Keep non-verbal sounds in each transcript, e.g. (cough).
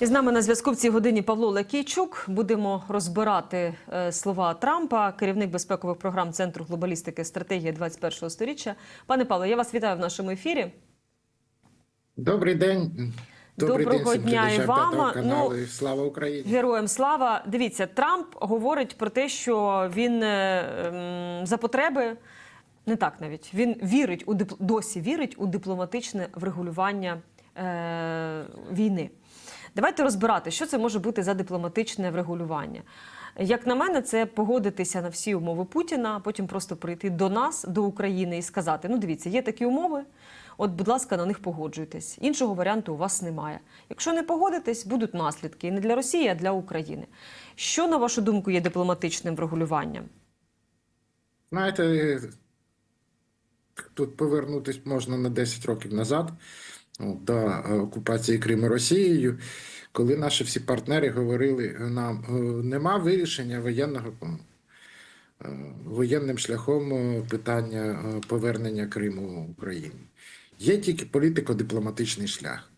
І з нами на зв'язку в цій годині Павло Лекійчук. Будемо розбирати е, слова Трампа, керівник безпекових програм Центру глобалістики стратегія 21-го сторіччя. Пане Павло, я вас вітаю в нашому ефірі. Добрий день. Доброго дня і вам. Ну, Слава Україні. Героям слава. Дивіться, Трамп говорить про те, що він е, за потреби. Не так навіть він вірить у досі вірить у дипломатичне врегулювання е, війни. Давайте розбирати, що це може бути за дипломатичне врегулювання. Як на мене, це погодитися на всі умови Путіна, а потім просто прийти до нас, до України, і сказати: ну дивіться, є такі умови. От, будь ласка, на них погоджуйтесь. Іншого варіанту у вас немає. Якщо не погодитесь, будуть наслідки і не для Росії, а для України. Що, на вашу думку, є дипломатичним врегулюванням? Знаєте, тут повернутися можна на 10 років назад от, до е, окупації Криму Росією, коли наші всі партнери говорили нам, е, нема вирішення воєнного е, воєнним шляхом е, питання е, повернення Криму Україні. Є тільки політико-дипломатичний шлях.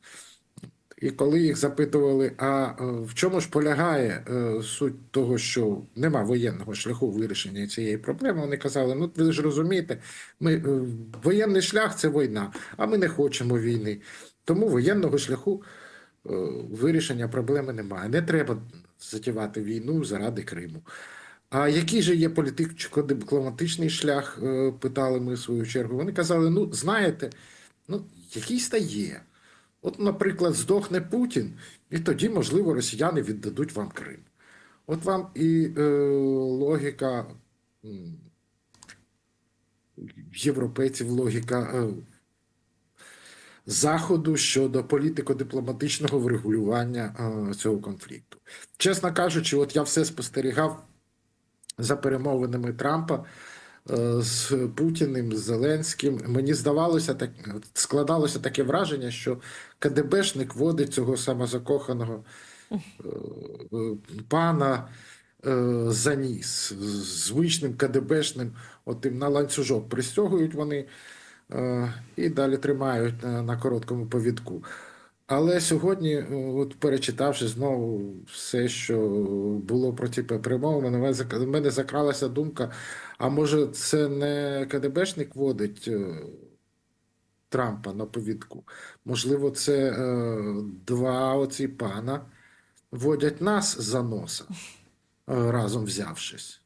І коли їх запитували, а е, в чому ж полягає е, суть того, що нема воєнного шляху вирішення цієї проблеми, вони казали: ну ви ж розумієте, ми е, воєнний шлях це війна, а ми не хочемо війни. Тому воєнного шляху вирішення проблеми немає. Не треба затівати війну заради Криму. А який же є політично-дипломатичний шлях? питали ми в свою чергу. Вони казали: ну, знаєте, ну якийсь та є. От, наприклад, здохне Путін, і тоді, можливо, росіяни віддадуть вам Крим. От вам і е, логіка європейців, логіка е, Заходу щодо політико-дипломатичного врегулювання е, цього конфлікту. Чесно кажучи, от я все спостерігав за перемовинами Трампа з Путіним, з Зеленським. Мені здавалося, так складалося таке враження, що КДБшник водить цього самозакоханого е, е, пана е, за ніс. Звичним КДБшним, отим на ланцюжок пристягують вони е, і далі тримають на короткому повідку. Але сьогодні, е, от перечитавши знову все, що було про ці перемови, на мене в мене закралася думка: а може, це не КДБшник водить е, Трампа на повідку? Можливо, це е, два оці пана водять нас за носа, е, разом взявшись.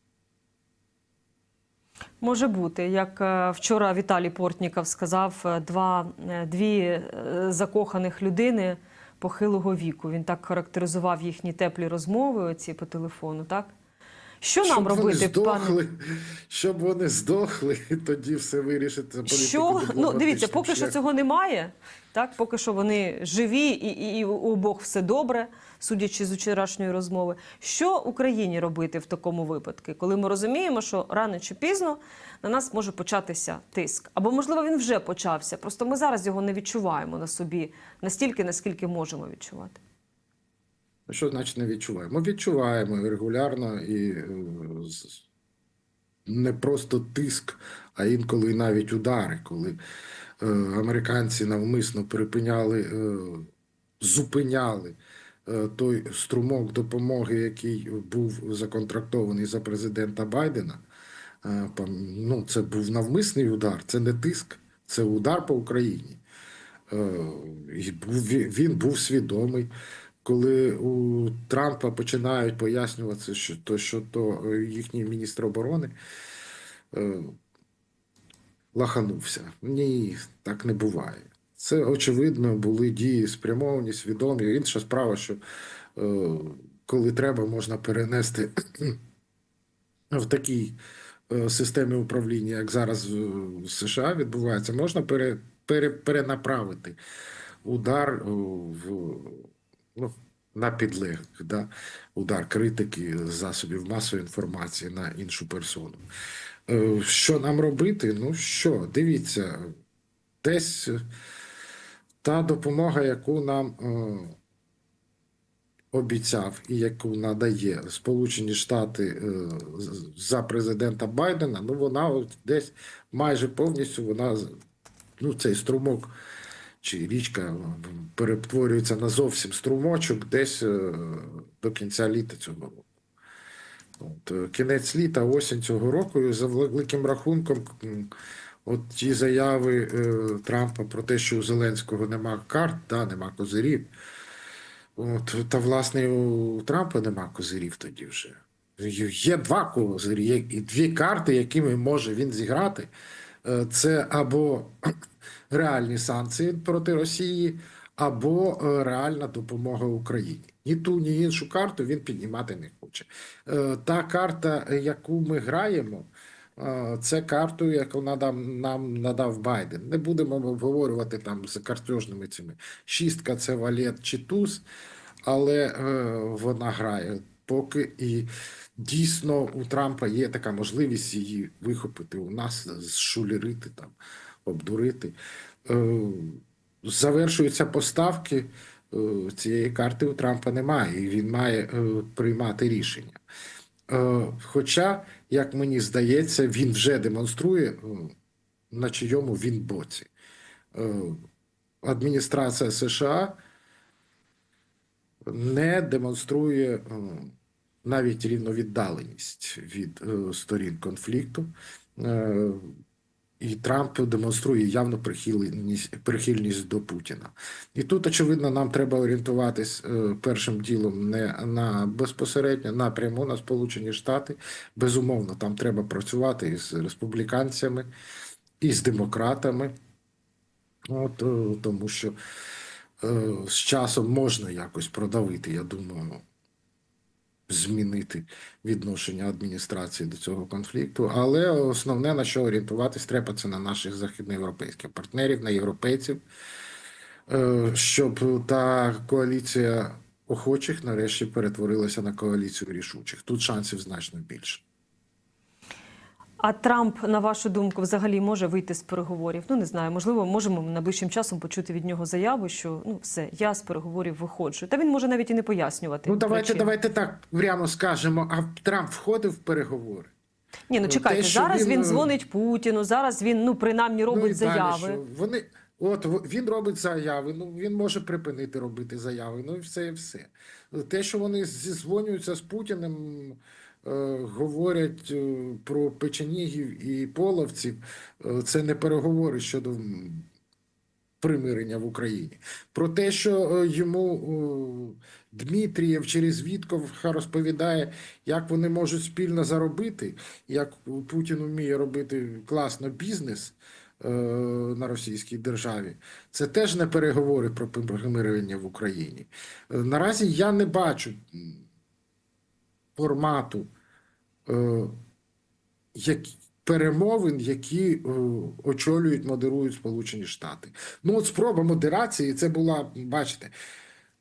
Може бути, як е, вчора Віталій Портніков сказав, е, два, е, дві закоханих людини похилого віку. Він так характеризував їхні теплі розмови оці по телефону, так? Що нам щоб вони робити, пане? щоб вони здохли, тоді все вирішиться Що ну дивіться, поки що цього немає. Так, поки що вони живі, і, і, і у обох все добре, судячи з вчорашньої розмови. Що Україні робити в такому випадку, коли ми розуміємо, що рано чи пізно на нас може початися тиск, або можливо він вже почався. Просто ми зараз його не відчуваємо на собі настільки, наскільки можемо відчувати. Що значить не відчуваємо? Відчуваємо регулярно і е, не просто тиск, а інколи навіть удари, коли е, американці навмисно припиняли, е, зупиняли той струмок допомоги, який був законтрактований за президента Байдена. Ну, це був навмисний удар, це не тиск, це удар по Україні. Він був свідомий. Коли у Трампа починають пояснювати, що то, що то е, їхній міністр оборони е, лаханувся. Ні, так не буває. Це очевидно були дії спрямовані, свідомі. Інша справа, що е, коли треба, можна перенести в такій е, системі управління, як зараз в США відбувається, можна пере, пере, перенаправити удар е, в, ну, на підлеглих, да? удар критики засобів масової інформації на іншу персону. Е, Що нам робити? Ну що, дивіться, десь та допомога, яку нам е, обіцяв і яку надає Сполучені Штати е, за президента Байдена, ну вона десь майже повністю вона ну, цей струмок чи річка е, перетворюється на зовсім струмочок десь е, до кінця літа цього року. От, е, кінець літа, осінь цього року, і за великим рахунком, от ті заяви е, Трампа про те, що у Зеленського нема карт, да, нема козирів. От, та власне у Трампа нема козирів тоді вже. Є два козирі, є дві карти, якими може він зіграти. Е, Це або (clears throat) реальні санкції проти Росії, або е, реальна допомога Україні. Ні ту, ні іншу карту він піднімати не хоче. Е, Та карта, яку ми граємо, це карту, яку надав, нам надав Байден. Не будемо обговорювати там з картежними цими. Шістка це валет чи туз, але вона грає поки і дійсно у Трампа є така можливість її вихопити у нас, зшулірити там, обдурити. Е, завершуються поставки. е, Цієї карти у Трампа немає, і він має е, приймати рішення. Хоча, як мені здається, він вже демонструє, на чийому він боці. Адміністрація США не демонструє е, навіть рівновіддаленість від е, сторін конфлікту. Е, І Трамп демонструє явну прихильність, прихильність до Путіна. І тут, очевидно, нам треба орієнтуватись першим ділом не на безпосередньо напряму на Сполучені Штати. Безумовно, там треба працювати із республіканцями, і з демократами. От, тому що з часом можна якось продавити, я думаю, змінити відношення адміністрації до цього конфлікту. Але основне на що орієнтуватись треба це на наших західноєвропейських партнерів, на європейців, е, щоб та коаліція охочих нарешті перетворилася на коаліцію рішучих. Тут шансів значно більше. А Трамп, на вашу думку, взагалі може вийти з переговорів? Ну не знаю, можливо, можемо найближчим часом почути від нього заяву, що ну все, я з переговорів виходжу. Та він може навіть і не пояснювати. Ну давайте, причин. давайте так прямо скажемо. А Трамп входив в переговори? Ні, ну Ну, чекайте, те, зараз він, він, е, дзвонить Путіну. Зараз він ну принаймні робить ну, і заяви. Далі, що? Вони, от він робить заяви, ну він може припинити робити заяви. Ну і все, і все. Те, що вони зізвонюються з Путіним, е, говорять е, про печенігів і половців, е, це не переговори щодо примирення в Україні. Про те, що е, йому е, Дмитрієв через Вітковха розповідає, як вони можуть спільно заробити, як Путін вміє робити класно бізнес е, на російській державі. Це теж не переговори про примирення в Україні. Е, Наразі я не бачу формату е, як, перемовин, які е, очолюють, модерують Сполучені Штати. Ну, от спроба модерації, це була, бачите,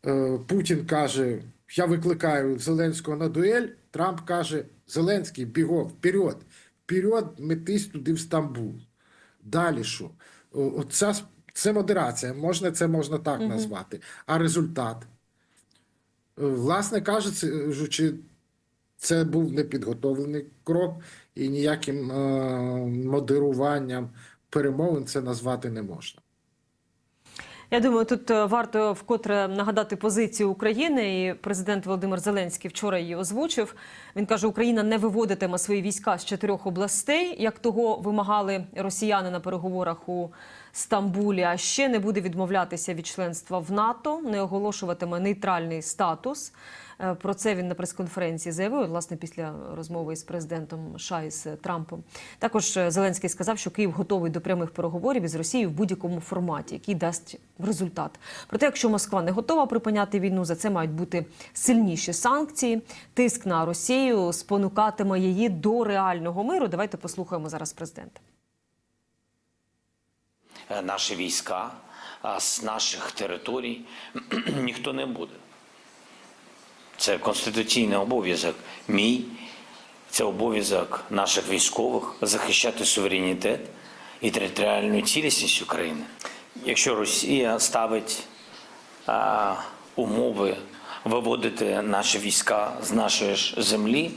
е, Путін каже: Я викликаю Зеленського на дуель. Трамп каже: Зеленський, бігом, вперед, вперед, метись туди в Стамбул. Далі що? Оця, це модерація, можна це можна так назвати. А результат? Е, Власне кажучи, це був непідготовлений крок, і ніяким е, модеруванням перемовин це назвати не можна. Я думаю, тут е, варто вкотре нагадати позицію України. І президент Володимир Зеленський вчора її озвучив. Він каже, Україна не виводитиме свої війська з чотирьох областей, як того вимагали росіяни на переговорах у Стамбулі. А ще не буде відмовлятися від членства в НАТО, не оголошуватиме нейтральний статус. Е, Про це він на прес-конференції заявив, власне, після розмови із президентом США із Трампом. Також е, Зеленський сказав, що Київ готовий до прямих переговорів із Росією в будь-якому форматі, який дасть результат. Проте, якщо Москва не готова припиняти війну, за це мають бути сильніші санкції. Тиск на Росію спонукатиме її до реального миру. Давайте послухаємо зараз президента. е, наші війська з наших територій (clears throat) ніхто не буде. Це конституційний обов'язок мій, це обов'язок наших військових захищати суверенітет і територіальну цілісність України. Якщо Росія ставить а, умови виводити наші війська з нашої ж землі,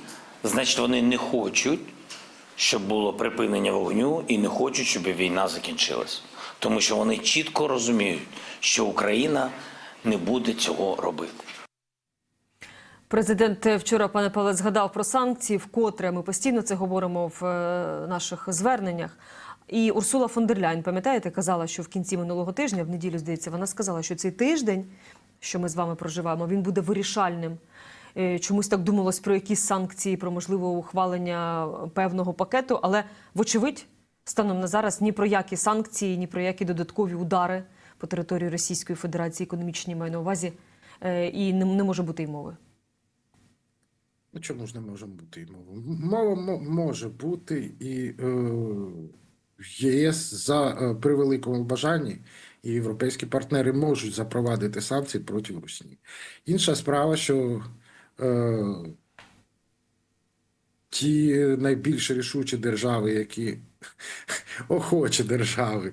значить вони не хочуть, щоб було припинення вогню і не хочуть, щоб війна закінчилась. тому що вони чітко розуміють, що Україна не буде цього робити. Президент вчора, пане Павле, згадав про санкції. Вкотре ми постійно це говоримо в е, наших зверненнях. І Урсула фон дер Ляйн, пам'ятаєте, казала, що в кінці минулого тижня, в неділю, здається, вона сказала, що цей тиждень, що ми з вами проживаємо, він буде вирішальним. Е, Чомусь так думалось про якісь санкції, про можливе ухвалення певного пакету, але вочевидь, станом на зараз ні про які санкції, ні про які додаткові удари по території Російської Федерації економічні маю на увазі, е, і не може бути й мови. Чому ж не може бути і мова? Мова може бути і е, ЄС за е, при великому бажанні, і європейські партнери можуть запровадити санкції проти Росії. Інша справа, що е, ті найбільш рішучі держави, які охочі держави,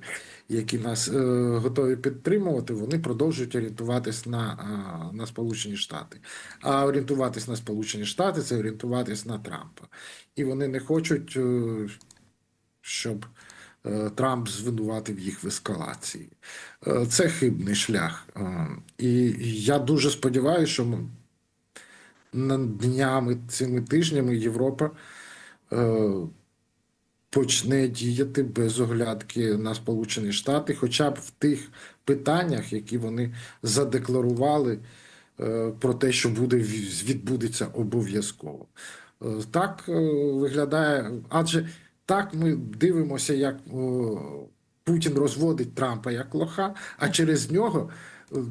які нас е, готові підтримувати, вони продовжують орієнтуватись на, а, на Сполучені Штати. А орієнтуватись на Сполучені Штати це орієнтуватись на Трампа. І вони не хочуть, е, щоб е, Трамп звинуватив їх в ескалації. Е, Це хибний шлях. Е, І я дуже сподіваюся, що ми на днями цими тижнями Європа е, почне діяти без оглядки на Сполучені Штати, хоча б в тих питаннях, які вони задекларували е, про те, що буде ві- відбудеться обов'язково. Е, Так е, виглядає, адже так ми дивимося, як Путін розводить Трампа як лоха, а через нього.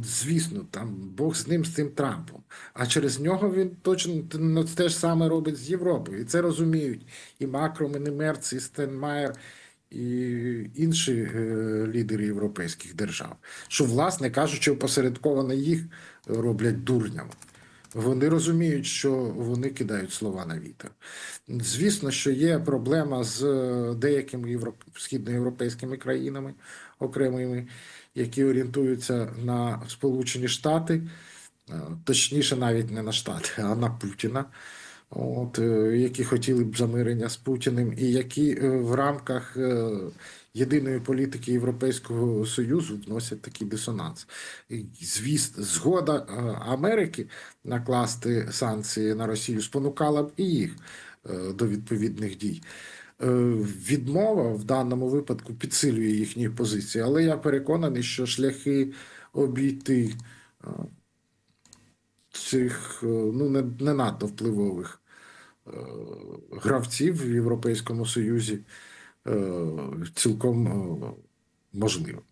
Звісно, там Бог з ним, з цим Трампом. А через нього він точно те ж саме робить з Європою. І це розуміють і Макрон, і Немерц, і Стенмаєр, і інші е, лідери європейських держав. Що, власне кажучи, опосередковано їх роблять дурнями. Вони розуміють, що вони кидають слова на вітер. Звісно, що є проблема з е, деякими євро... східноєвропейськими країнами окремими, які орієнтуються на Сполучені Штати, е, точніше, навіть не на Штати, а на Путіна. От, е, які хотіли б замирення з Путіним, і які в рамках єдиної політики Європейського Союзу вносять такий дисонанс. Звісно, згода е, Америки накласти санкції на Росію спонукала б і їх е, до відповідних дій. Е, Відмова в даному випадку підсилює їхні позиції, але я переконаний, що шляхи обійти цих ну, не, не надто впливових гравців в Європейському Союзі цілком е, можливо.